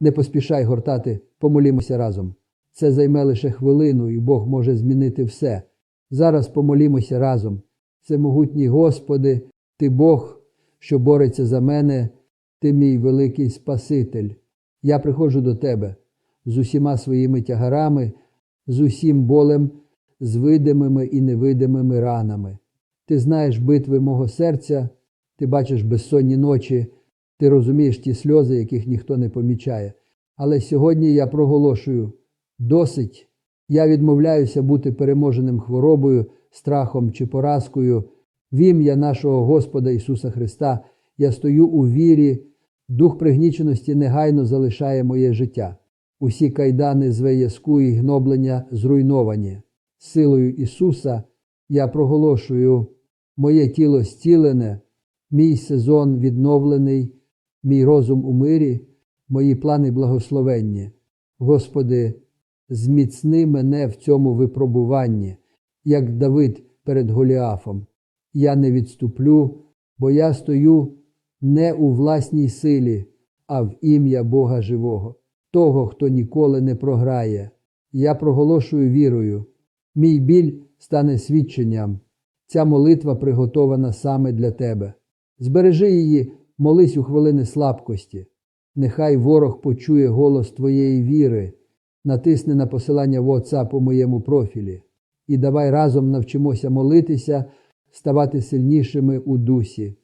Не поспішай гортати, помолімося разом. Це займе лише хвилину, і Бог може змінити все. Зараз помолімося разом. Всемогутній Господи, Ти Бог, що бореться за мене, Ти мій великий Спаситель. Я приходжу до Тебе з усіма своїми тягарами, з усім болем, з видимими і невидимими ранами. Ти знаєш битви мого серця, ти бачиш безсонні ночі, ти розумієш ті сльози, яких ніхто не помічає. Але сьогодні я проголошую досить. Я відмовляюся бути переможеним хворобою, страхом чи поразкою. В ім'я нашого Господа Ісуса Христа я стою у вірі, дух пригніченості негайно залишає моє життя. Усі кайдани зв'язку і гноблення зруйновані. Силою Ісуса я проголошую моє тіло зцілене, мій сезон відновлений, мій розум у мирі, мої плани благословенні. Господи, зміцни мене в цьому випробуванні, як Давид перед Голіафом. Я не відступлю, бо я стою не у власній силі, а в ім'я Бога живого, того, хто ніколи не програє. Я проголошую вірою. Мій біль стане свідченням. Ця молитва приготована саме для тебе. Збережи її, молись у хвилини слабкості. Нехай ворог почує голос твоєї віри, натисни на посилання WhatsApp у моєму профілі. І давай разом навчимося молитися, ставати сильнішими у дусі.